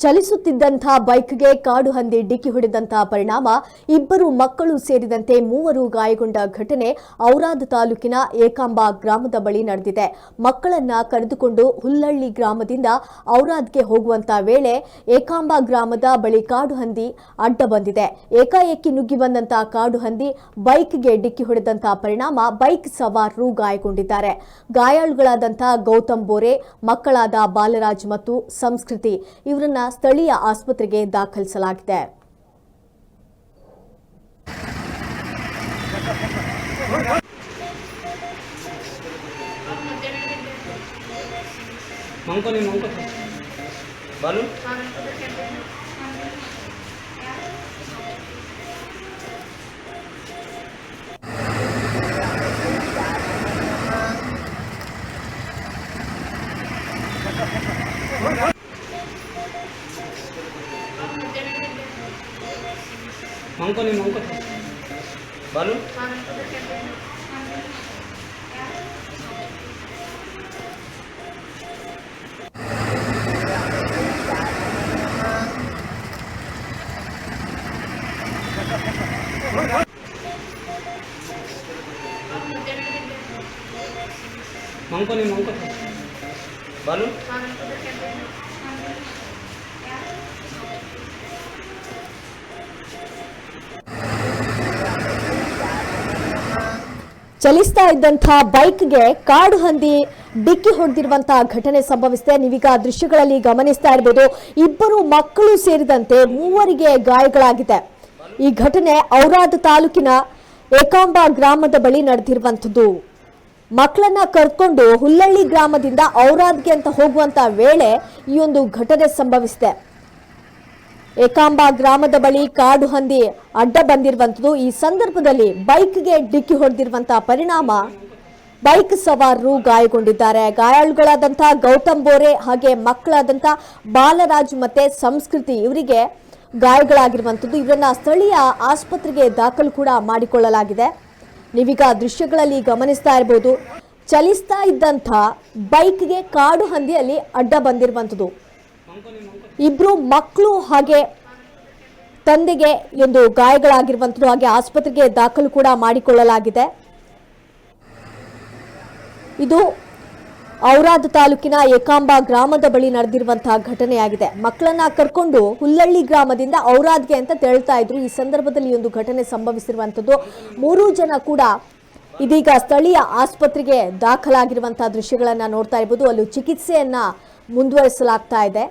ಚಲಿಸುತ್ತಿದ್ದಂಥ ಬೈಕ್ಗೆ ಕಾಡು ಹಂದಿ ಡಿಕ್ಕಿ ಹೊಡೆದಂತಹ ಪರಿಣಾಮ, ಇಬ್ಬರು ಮಕ್ಕಳು ಸೇರಿದಂತೆ ಮೂವರು ಗಾಯಗೊಂಡ ಘಟನೆ ಔರಾದ್ ತಾಲೂಕಿನ ಏಕಾಂಬ ಗ್ರಾಮದ ಬಳಿ ನಡೆದಿದೆ. ಮಕ್ಕಳನ್ನ ಕರೆದುಕೊಂಡು ಹುಲ್ಲಳ್ಳಿ ಗ್ರಾಮದಿಂದ ಔರಾದ್ಗೆ ಹೋಗುವಂತ ವೇಳೆ ಏಕಾಂಬ ಗ್ರಾಮದ ಬಳಿ ಕಾಡು ಹಂದಿ ಅಡ್ಡ ಬಂದಿದೆ. ಏಕಾಏಕಿ ನುಗ್ಗಿ ಬಂದಂತಹ ಕಾಡು ಹಂದಿ ಬೈಕ್ಗೆ ಡಿಕ್ಕಿ ಹೊಡೆದಂತಹ ಪರಿಣಾಮ ಬೈಕ್ ಸವಾರರು ಗಾಯಗೊಂಡಿದ್ದಾರೆ. ಗಾಯಾಳುಗಳಾದಂತಹ ಗೌತಮ್ ಬೋರೆ, ಮಕ್ಕಳಾದ ಬಾಲರಾಜ್ ಮತ್ತು ಸಂಸ್ಕೃತಿ, ಇವರನ್ನ ಸ್ಥಳೀಯ ಆಸ್ಪತ್ರೆಗೆ ದಾಖಲಿಸಲಾಗಿದೆ. मंको মঙ্ক নেই মঙ্ক বলো? মঙ্ক নেই মঙ্ক বলো? ಚಲಿಸ್ತಾ ಬೈಕ್ ಬೈಕ್ಗೆ ಕಾಡು ಹಂದಿ ಡಿಕ್ಕಿ ಹೊಡೆದಿರುವಂತಹ ಘಟನೆ ಸಂಭವಿಸಿದೆ. ನೀವೀಗ ದೃಶ್ಯಗಳಲ್ಲಿ ಗಮನಿಸ್ತಾ ಇರಬಹುದು ಇಬ್ಬರು ಮಕ್ಕಳು ಸೇರಿದಂತೆ ಮೂವರಿಗೆ ಗಾಯಗಳಾಗಿದೆ. ಈ ಘಟನೆ ಔರಾದ್ ತಾಲೂಕಿನ ಏಕಾಂಬ ಗ್ರಾಮದ ಬಳಿ ನಡೆದಿರುವಂಥದ್ದು. ಮಕ್ಕಳನ್ನ ಕರ್ಕೊಂಡು ಹುಲ್ಲಳ್ಳಿ ಗ್ರಾಮದಿಂದ ಔರಾದ್ಗೆ ಅಂತ ಹೋಗುವಂತ ವೇಳೆ ಈ ಒಂದು ಘಟನೆ ಸಂಭವಿಸಿದೆ. ಏಕಾಂಬ ಗ್ರಾಮದ ಬಳಿ ಕಾಡು ಹಂದಿ ಅಡ್ಡ ಬಂದಿರುವಂಥದ್ದು. ಈ ಸಂದರ್ಭದಲ್ಲಿ ಬೈಕ್ಗೆ ಡಿಕ್ಕಿ ಹೊಡೆದಿರುವಂತಹ ಪರಿಣಾಮ ಬೈಕ್ ಸವಾರರು ಗಾಯಗೊಂಡಿದ್ದಾರೆ. ಗಾಯಾಳುಗಳಾದಂತಹ ಗೌತಮ್ ಬೋರೆ ಹಾಗೆ ಮಕ್ಕಳಾದಂಥ ಬಾಲರಾಜ್ ಮತ್ತೆ ಸಂಸ್ಕೃತಿ ಇವರಿಗೆ ಗಾಯಗಳಾಗಿರುವಂಥದ್ದು. ಇವರನ್ನ ಸ್ಥಳೀಯ ಆಸ್ಪತ್ರೆಗೆ ದಾಖಲು ಕೂಡ ಮಾಡಿಕೊಳ್ಳಲಾಗಿದೆ. ನೀವೀಗ ದೃಶ್ಯಗಳಲ್ಲಿ ಗಮನಿಸ್ತಾ ಇರಬಹುದು ಚಲಿಸ್ತಾ ಇದ್ದಂಥ ಬೈಕ್ಗೆ ಕಾಡು ಹಂದಿಯಲ್ಲಿ ಅಡ್ಡ ಬಂದಿರುವಂಥದ್ದು. ಇಬ್ರು ಮಕ್ಕಳು ಹಾಗೆ ತಂದೆಗೆ ಒಂದು ಗಾಯಗಳಾಗಿರುವಂಥದ್ದು. ಹಾಗೆ ಆಸ್ಪತ್ರೆಗೆ ದಾಖಲು ಕೂಡ ಮಾಡಿಕೊಳ್ಳಲಾಗಿದೆ. ಇದು ಔರಾದ್ ತಾಲೂಕಿನ ಏಕಾಂಬ ಗ್ರಾಮದ ಬಳಿ ನಡೆದಿರುವಂತಹ ಘಟನೆಯಾಗಿದೆ. ಮಕ್ಕಳನ್ನ ಕರ್ಕೊಂಡು ಹುಲ್ಲಳ್ಳಿ ಗ್ರಾಮದಿಂದ ಔರಾದ್ಗೆ ಅಂತ ತೆಳ್ತಾ ಇದ್ರು. ಈ ಸಂದರ್ಭದಲ್ಲಿ ಒಂದು ಘಟನೆ ಸಂಭವಿಸಿರುವಂಥದ್ದು ಮೂರು ಜನ ಕೂಡ ಇದೀಗ ಸ್ಥಳೀಯ ಆಸ್ಪತ್ರೆಗೆ ದಾಖಲಾಗಿರುವಂತಹ ದೃಶ್ಯಗಳನ್ನ ನೋಡ್ತಾ ಇರ್ಬೋದು. ಅಲ್ಲಿ ಚಿಕಿತ್ಸೆಯನ್ನ ಮುಂದುವರಿಸಲಾಗ್ತಾ ಇದೆ.